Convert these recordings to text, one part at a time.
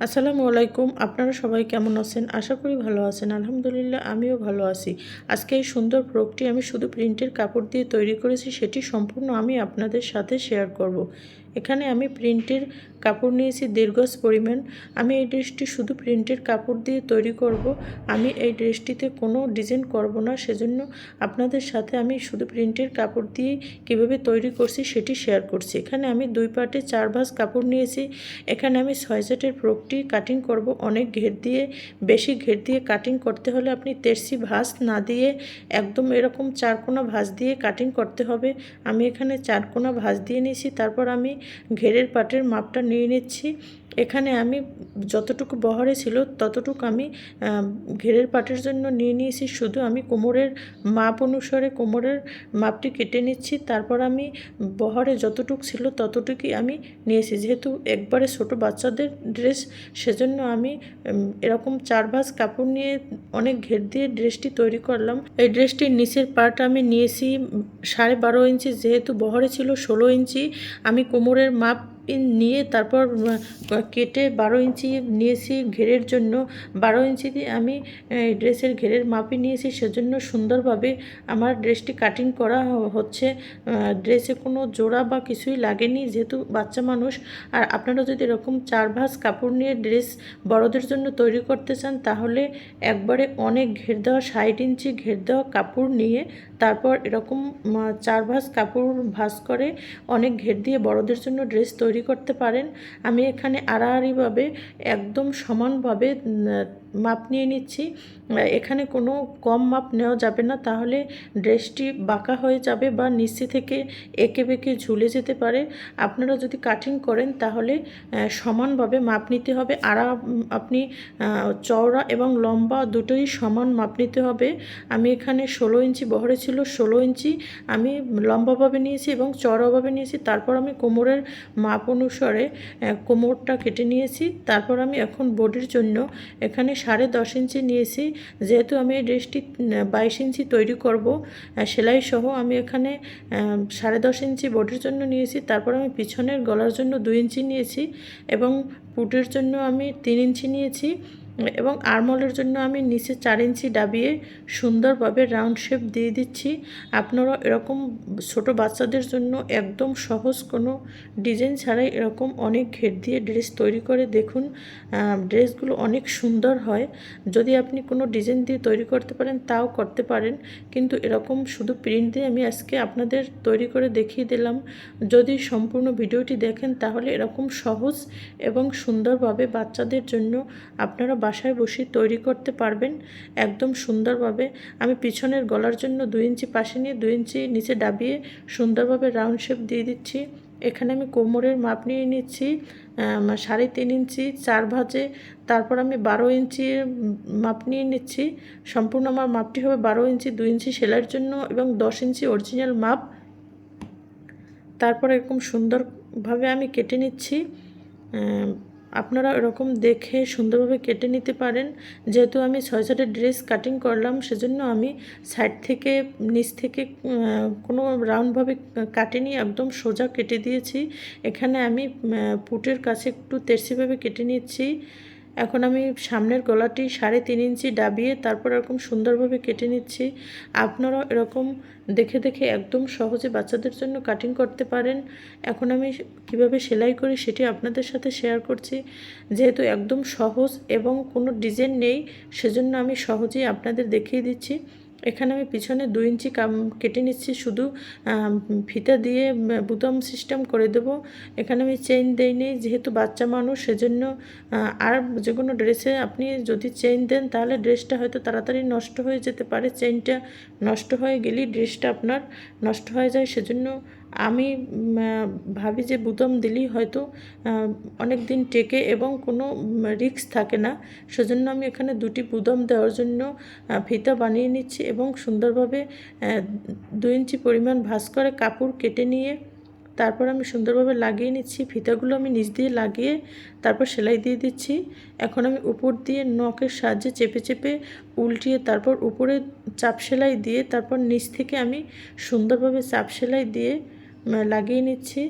আসসালামু আলাইকুম। আপনারা সবাই কেমন আছেন? আশা করি ভালো আছেন। আলহামদুলিল্লাহ, আমিও ভালো আছি। আজকে এই সুন্দর ফ্রকটি আমি শুধু প্রিন্টের কাপড় দিয়ে তৈরি করেছি, সেটি সম্পূর্ণ আমি আপনাদের সাথে শেয়ার করব। এখানে আমি প্রিন্টের কাপড় নিয়েছি দীর্ঘস পরিমাণ। আমি এই ড্রেসটি শুধু প্রিন্টের কাপড় দিয়ে তৈরি করব। আমি এই ড্রেসটিতে কোনো ডিজাইন করব না, সেজন্য আপনাদের সাথে আমি শুধু প্রিন্টের কাপড় দিয়ে কীভাবে তৈরি করছি সেটি শেয়ার করছি। এখানে আমি দুই পাটে চার ভাঁজ কাপড় নিয়েছি। এখানে আমি ছয় সেটের ফ্রকটি কাটিং করব। অনেক ঘের দিয়ে, বেশি ঘের দিয়ে কাটিং করতে হলে আপনি তেরসি ভাঁজ না দিয়ে একদম এরকম চারকোনা ভাঁজ দিয়ে কাটিং করতে হবে। আমি এখানে চারকোনা ভাঁজ দিয়ে নিয়েছি। তারপর আমি ঘেরের পাটের মাপটা নিয়ে নিচ্ছি। এখানে আমি যতটুকু বহরে ছিল ততটুকু আমি ঘেরের পাটের জন্য নিয়ে নিয়েছি। শুধু আমি কোমরের মাপ অনুসারে কোমরের মাপটি কেটে নিচ্ছি। তারপর আমি বহরে যতটুকু ছিল ততটুকুই আমি নিয়েছি। যেহেতু একবারে ছোট বাচ্চাদের ড্রেস, সেজন্য আমি এরকম চার ভাঁজ কাপড় নিয়ে অনেক ঘের দিয়ে ড্রেসটি তৈরি করলাম। এই ড্রেসটির নিচের পার্ট আমি নিয়েছি সাড়ে বারো ইঞ্চি। যেহেতু বহরে ছিল ষোলো ইঞ্চি, আমি কোমরের মাপ নিয়ে তারপর কেটে বারো ইঞ্চি নিয়েছি ঘেরের জন্য। বারো ইঞ্চি দিয়ে আমি ড্রেসের ঘেরের মাপি নিয়েছি। সেজন্য সুন্দরভাবে আমার ড্রেসটি কাটিং করা হচ্ছে। ড্রেসে কোনো জোড়া বা কিছুই লাগেনি যেহেতু বাচ্চা মানুষ। আর আপনারা যদি এরকম চার ভাঁজ কাপড় নিয়ে ড্রেস বড়দের জন্য তৈরি করতে চান, তাহলে একবারে অনেক ঘের দেওয়া, ষাট ইঞ্চি ঘের দেওয়া কাপড় নিয়ে তারপর এরকম চার ভাঁজ কাপড় ভাঁজ করে অনেক ঘের দিয়ে বড়দের জন্য ড্রেস তৈরি করতে পারেন। আমি এখানে আড়াআড়িভাবে একদম সমানভাবে মাপ নিয়ে নিচ্ছি। এখানে কোনো কম মাপ নেওয়া যাবে না। তাহলে ড্রেসটি বাঁকা হয়ে যাবে বা নিচে থেকে এঁকে বেঁকে ঝুলে যেতে পারে। আপনারা যদি কাটিং করেন তাহলে সমানভাবে মাপ নিতে হবে। আড়া আপনি চওড়া এবং লম্বা দুটোই সমান মাপ নিতে হবে। আমি এখানে ষোলো ইঞ্চি বহরে ছিল, ষোলো ইঞ্চি আমি লম্বাভাবে নিয়েছি এবং চওড়াভাবে নিয়েছি। তারপর আমি কোমরের মাপ অনুসারে কোমরটা কেটে নিয়েছি। তারপর আমি এখন বডির জন্য এখানে সাড়ে দশ ইঞ্চি নিয়েছি। যেহেতু আমি এই ড্রেসটি বাইশ ইঞ্চি তৈরি করব সেলাই সহ আমি এখানে সাড়ে দশ ইঞ্চি বডির জন্য নিয়েছি। তারপর আমি পিছনের গলার জন্য দুই ইঞ্চি নিয়েছি এবং পুটের জন্য আমি তিন ইঞ্চি নিয়েছি। এবং আরমলের জন্য আমি নিচে চার ইঞ্চি ডাবিয়ে সুন্দরভাবে রাউন্ড শেপ দিয়ে দিচ্ছি। আপনারা এরকম ছোট বাচ্চাদের জন্য একদম সহজ কোনো ডিজাইন ছাড়াই এরকম অনেক ঘের দিয়ে ড্রেস তৈরি করে দেখুন। ড্রেসগুলো অনেক সুন্দর হয়। যদি আপনি কোনো ডিজাইন দিয়ে তৈরি করতে পারেন, তাও করতে পারেন। কিন্তু এরকম শুধু প্রিন্ট দিয়ে আমি আজকে আপনাদের তৈরি করে দেখিয়ে দিলাম। যদি সম্পূর্ণ ভিডিওটি দেখেন, তাহলে এরকম সহজ এবং সুন্দরভাবে বাচ্চাদের জন্য আপনারা বাসায় বসে তৈরি করতে পারবেন একদম সুন্দরভাবে। আমি পিছনের গলার জন্য দুই ইঞ্চি পাশে নিয়ে দুই ইঞ্চি নিচে ডাবিয়ে সুন্দরভাবে রাউন্ড শেপ দিয়ে দিচ্ছি। এখানে আমি কোমরের মাপ নিয়ে নিচ্ছি সাড়ে তিন ইঞ্চি, চার ভাজে। তারপর আমি বারো ইঞ্চি মাপ নিয়ে নিচ্ছি। সম্পূর্ণ আমার মাপটি হবে বারো ইঞ্চি, দুই ইঞ্চি সেলাইয়ের জন্য এবং দশ ইঞ্চি অরিজিনাল মাপ। তারপর এরকম সুন্দরভাবে আমি কেটে নিচ্ছি আপনারা এরকম দেখে সুন্দরভাবে কেটে নিতে পারেন। যেহেতু আমি ছয় সাইডের ড্রেস কাটিং করলাম, সেজন্য আমি সাইড থেকে, নিচ থেকে কোনো রাউন্ডভাবে কাটেনি, একদম সোজা কেটে দিয়েছি। এখানে আমি পুটের কাছে একটু তেরসিভাবে কেটে নিচ্ছি। এখন আমি সামনের গলাটি সাড়ে তিন ইঞ্চি ডাবিয়ে তারপর এরকম সুন্দরভাবে কেটে নিচ্ছি। আপনারাও এরকম দেখে দেখে একদম সহজে বাচ্চাদের জন্য কাটিং করতে পারেন। এখন আমি কীভাবে সেলাই করি সেটি আপনাদের সাথে শেয়ার করছি। যেহেতু একদম সহজ এবং কোনো ডিজাইন নেই, সেজন্য আমি সহজেই আপনাদের দেখিয়ে দিচ্ছি। এখানে আমি পিছনে দু ইঞ্চি কাম কেটে নিচ্ছি, শুধু ফিতা দিয়ে বুতাম সিস্টেম করে দেব। এখানে আমি চেইন দেইনি, যেহেতু বাচ্চা মানুষ, সেজন্য আর যে কোনো ড্রেসে আপনি যদি চেইন দেন, তাহলে ড্রেসটা হয়তো তাড়াতাড়ি নষ্ট হয়ে যেতে পারে। চেনটা নষ্ট হয়ে গেলেই ড্রেসটা আপনার নষ্ট হয়ে যায়, সেজন্য আমি ভাবি যে বুদম দিলেই হয়তো অনেক দিন টেকে এবং কোনো রিক্স থাকে না। সেজন্য আমি এখানে দুটি বুদম দেওয়ার জন্য ফিতা বানিয়ে নিচ্ছি এবং সুন্দরভাবে দু ইঞ্চি পরিমাণ ভাস করে কাপড় কেটে নিয়ে, তারপর আমি সুন্দরভাবে লাগিয়ে নিচ্ছি। ফিতাগুলো আমি নিচ দিয়ে লাগিয়ে, তারপর সেলাই দিয়ে দিচ্ছি। এখন আমি উপর দিয়ে নখের সাহায্যে চেপে চেপে উল্টিয়ে, তারপর উপরে চাপ সেলাই দিয়ে, তারপর নিচ থেকে আমি সুন্দরভাবে চাপ সেলাই দিয়ে লাগিয়ে নিচ্ছি।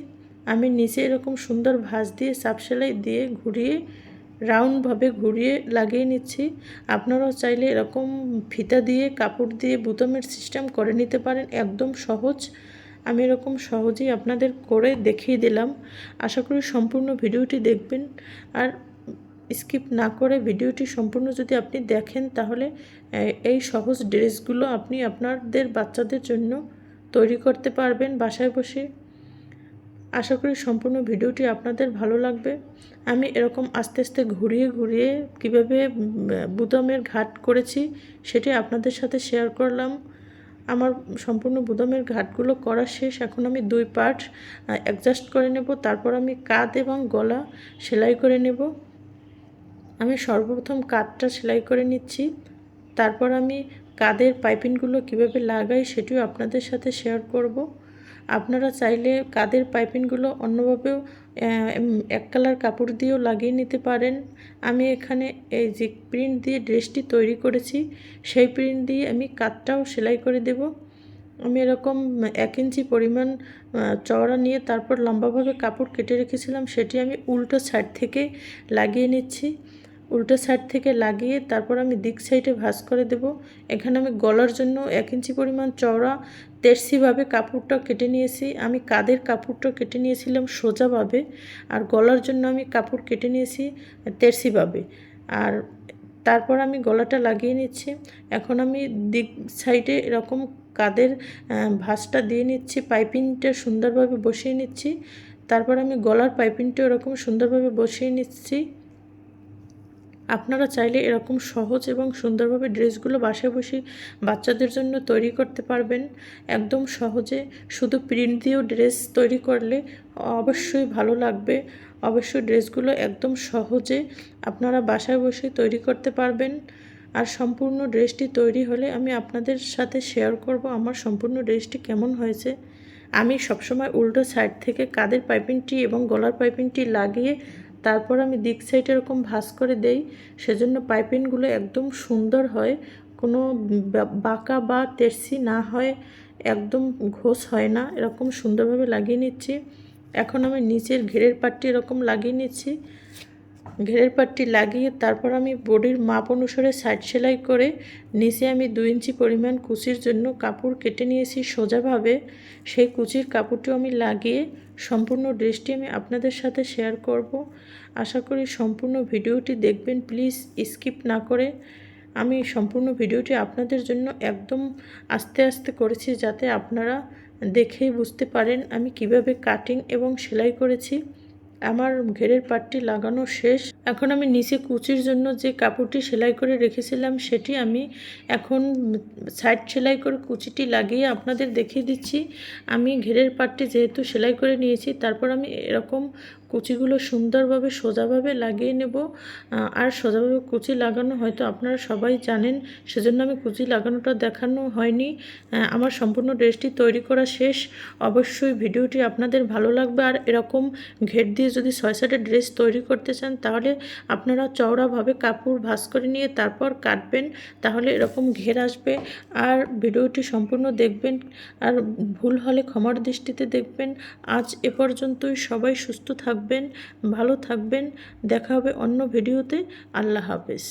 আমি নিচে এরকম সুন্দর ভাঁজ দিয়ে, সাপ সেলাই দিয়ে ঘুরিয়ে রাউন্ডভাবে ঘুরিয়ে লাগিয়ে নিচ্ছি। আপনারাও চাইলে এরকম ফিতা দিয়ে, কাপড় দিয়ে, বুতামের সিস্টেম করে নিতে পারেন। একদম সহজ। আমি এরকম সহজেই আপনাদের করে দেখিয়ে দিলাম। আশা করি সম্পূর্ণ ভিডিওটি দেখবেন। আর স্কিপ না করে ভিডিওটি সম্পূর্ণ যদি আপনি দেখেন, তাহলে এই সহজ ড্রেসগুলো আপনি আপনাদের বাচ্চাদের জন্য তৈরি করতে পারবেন বাসায় বসে। আশা করি সম্পূর্ণ ভিডিওটি আপনাদের ভালো লাগবে। আমি এরকম আস্তে আস্তে ঘুরিয়ে ঘুরিয়ে কীভাবে বুদামের ঘাট করেছি সেটি আপনাদের সাথে শেয়ার করলাম। আমার সম্পূর্ণ বুদামের ঘাটগুলো করা শেষ। এখন আমি দুই পার্ট অ্যাডজাস্ট করে নেব। তারপর আমি কাঁধ এবং গলা সেলাই করে নেব। আমি সর্বপ্রথম কাঁধটা সেলাই করে নিচ্ছি। তারপর আমি কাঁধের পাইপিংগুলো কীভাবে লাগাই সেটিও আপনাদের সাথে শেয়ার করব। আপনারা চাইলে কাদের পাইপিংগুলো অন্যভাবেও এক কালার কাপড় দিয়েও লাগিয়ে নিতে পারেন। আমি এখানে এই যে প্রিন্ট দিয়ে ড্রেসটি তৈরি করেছি, সেই প্রিন্ট দিয়ে আমি কাতটাও সেলাই করে দেব। আমি এরকম এক ইঞ্চি পরিমাণ চওড়া নিয়ে তারপর লম্বাভাবে কাপড় কেটে রেখেছিলাম, সেটি আমি উল্টো সাইড থেকে লাগিয়ে নিচ্ছি। উল্টো সাইড থেকে লাগিয়ে তারপর আমি দিক সাইডে ভাঁজ করে দেব। এখানে আমি গলার জন্য এক ইঞ্চি পরিমাণ চওড়া তেরসিভাবে কাপড়টা কেটে নিয়েছি। আমি কাদের কাপড়টা কেটে নিয়েছিলাম সোজাভাবে আর গলার জন্য আমি কাপড় কেটে নিয়েছি তেরসিভাবে আর তারপর আমি গলাটা লাগিয়ে নিচ্ছি। এখন আমি দিক সাইডে এরকম কাদের ভাঁজটা দিয়ে নিচ্ছি, পাইপিংটা সুন্দরভাবে বসিয়ে নিচ্ছি। তারপর আমি গলার পাইপিংটা এরকম সুন্দরভাবে বসিয়ে নিচ্ছি। আপনারা চাইলে এরকম সহজ এবং সুন্দরভাবে ড্রেসগুলো বাসায় বসে বাচ্চাদের জন্য তৈরি করতে পারবেন। একদম সহজে শুধু প্রিন্ট দিয়েও ড্রেস তৈরি করলে অবশ্যই ভালো লাগবে। অবশ্যই ড্রেসগুলো একদম সহজে আপনারা বাসায় বসে তৈরি করতে পারবেন। আর সম্পূর্ণ ড্রেসটি তৈরি হলে আমি আপনাদের সাথে শেয়ার করব আমার সম্পূর্ণ ড্রেসটি কেমন হয়েছে। আমি সবসময় উল্টো সাইড থেকে কাদের পাইপিংটি এবং গলার পাইপিংটি লাগিয়ে তারপর আমি দিক সাইড এরকম ভাস করে দেই, সেজন্য পাইপিনগুলো একদম সুন্দর হয়, কোনো বাঁকা বা তেরসি না হয়, একদম ঘোষ হয় না, এরকম সুন্দরভাবে লাগিয়ে নিচ্ছি। এখন আমি নিচের ঘেরের পাটটি এরকম লাগিয়ে নিচ্ছি। ঘেরের পাটটি লাগিয়ে তারপর আমি বডির মাপ অনুসারে সাইড সেলাই করে নিচে আমি দু ইঞ্চি পরিমাণ কুচির জন্য কাপড় কেটে নিয়েছি সোজাভাবে। সেই কুচির কাপড়টিও আমি লাগিয়ে সম্পূর্ণ ড্রেসটি আমি আপনাদের সাথে শেয়ার করব। আশা করি সম্পূর্ণ ভিডিওটি দেখবেন, প্লিজ স্কিপ না করে। আমি সম্পূর্ণ ভিডিওটি আপনাদের জন্য একদম আস্তে আস্তে করেছি যাতে আপনারা দেখেই বুঝতে পারেন আমি কীভাবে কাটিং এবং সেলাই করেছি। আমার ঘেরের পাটটি লাগানো শেষ। এখন আমি নিচে কুচির জন্য যে কাপড়টি সেলাই করে রেখেছিলাম সেটি আমি এখন সাইড সেলাই করে কুচিটি লাগিয়ে আপনাদের দেখিয়ে দিচ্ছি। আমি ঘেরের পাটটি যেহেতু সেলাই করে নিয়েছি, তারপর আমি এরকম কুচিগুলো সুন্দরভাবে, সোজাভাবে লাগিয়ে নেব। আর সোজাভাবে কুচি লাগানো হয়তো আপনারা সবাই জানেন, সেজন্য আমি কুচি লাগানোটা দেখানো হয়নি। আমার সম্পূর্ণ ড্রেসটি তৈরি করা শেষ। অবশ্যই ভিডিওটি আপনাদের ভালো লাগবে। আর এরকম ঘের দিয়ে যদি ছয় সাইডের ড্রেস তৈরি করতে চান, তাহলে আপনারা চওড়াভাবে কাপড় ভাস করে নিয়ে তারপর কাটবেন, তাহলে এরকম ঘের আসবে। আর ভিডিওটি সম্পূর্ণ দেখবেন, আর ভুল হলে ক্ষমার দৃষ্টিতে দেখবেন। আজ এ পর্যন্তই। সবাই সুস্থ থাকবেন ভালো থাকবেন। দেখা হবে অন্য ভিডিওতে। আল্লাহ হাফেজ।